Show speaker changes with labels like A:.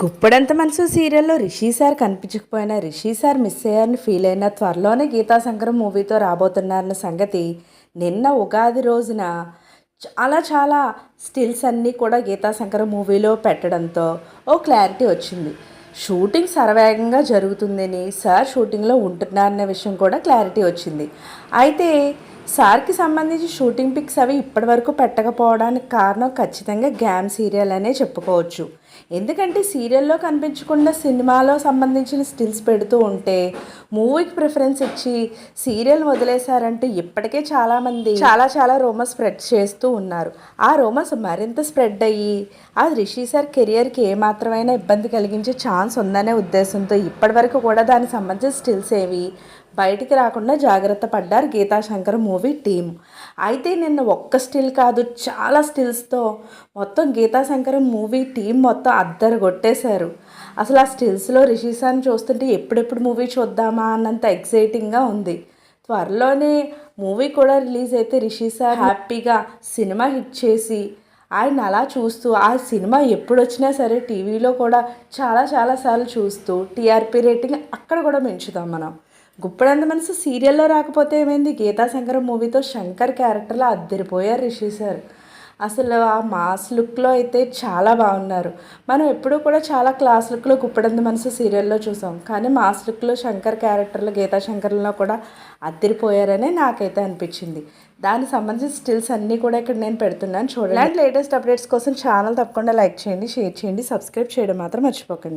A: గుప్పడంత మనసు సీరియల్లో రిషి సార్ కనిపించకపోయినా రిషి సార్ మిస్ అయ్యారని ఫీల్ అయిన త్వరలోనే గీతా శంకరం మూవీతో రాబోతున్నారన్న సంగతి నిన్న ఉగాది రోజున చాలా చాలా స్టిల్స్ అన్నీ కూడా గీతా శంకరం మూవీలో పెట్టడంతో ఓ క్లారిటీ వచ్చింది. షూటింగ్ సరవేగంగా జరుగుతుందని సార్ షూటింగ్లో ఉంటున్నారనే విషయం కూడా క్లారిటీ వచ్చింది. అయితే సార్కి సంబంధించి షూటింగ్ పిక్స్ అవి ఇప్పటివరకు పెట్టకపోవడానికి కారణం ఖచ్చితంగా గ్యామ్ సీరియల్ అనే చెప్పుకోవచ్చు. ఎందుకంటే సీరియల్లో కనిపించకుండా సినిమాలో సంబంధించిన స్టిల్స్ పెడుతూ ఉంటే మూవీకి ప్రిఫరెన్స్ ఇచ్చి సీరియల్ వదిలేశారంటే ఇప్పటికే చాలామంది చాలా చాలా రోమర్స్ స్ప్రెడ్ చేస్తూ ఉన్నారు. ఆ రోమర్స్ మరింత స్ప్రెడ్ అయ్యి ఆ రిషి సార్ కెరియర్కి ఏమాత్రమైనా ఇబ్బంది కలిగించే ఛాన్స్ ఉందనే ఉద్దేశంతో ఇప్పటివరకు కూడా దానికి సంబంధించిన స్టిల్స్ ఏవి బయటికి రాకుండా జాగ్రత్త పడ్డారు గీతాశంకర్ మూవీ టీం అయితే నిన్న ఒక్క స్టిల్ కాదు చాలా స్టిల్స్తో మొత్తం గీతాశంకర్ మూవీ టీం మొత్తం మొత్తం అద్దరు కొట్టేశారు. అసలు ఆ స్టిల్స్లో రిషి చూస్తుంటే ఎప్పుడెప్పుడు మూవీ చూద్దామా అన్నంత ఎక్సైటింగ్గా ఉంది. త్వరలోనే మూవీ కూడా రిలీజ్ అయితే రిషి హ్యాపీగా సినిమా హిట్ చేసి ఆయన అలా చూస్తూ ఆ సినిమా ఎప్పుడు వచ్చినా సరే టీవీలో కూడా చాలా చాలా సార్లు చూస్తూ టీఆర్పీ రేటింగ్ అక్కడ కూడా పెంచుదాం మనం. గుప్పడంత మనసు సీరియల్లో రాకపోతే ఏమైంది? గీతా శంకర్ మూవీతో శంకర్ క్యారెక్టర్లో అద్దరిపోయారు రిషి సార్ అసలు ఆ మాస్ లుక్లో అయితే చాలా బాగున్నారు మనం ఎప్పుడూ కూడా చాలా క్లాస్ లుక్లో గుప్పడంత మనసు సీరియల్లో చూసాం. కానీ మాస్ లుక్లో శంకర్ క్యారెక్టర్లు గీతా శంకర్లో కూడా అద్దరిపోయారనే నాకైతే అనిపించింది. దానికి సంబంధించిన స్టిల్స్ అన్నీ కూడా ఇక్కడ నేను పెడుతున్నాను. చూడండి. లేటెస్ట్ అప్డేట్స్ కోసం ఛానల్ తప్పకుండా లైక్ చేయండి షేర్ చేయండి సబ్స్క్రైబ్ చేయడం మాత్రం మర్చిపోకండి.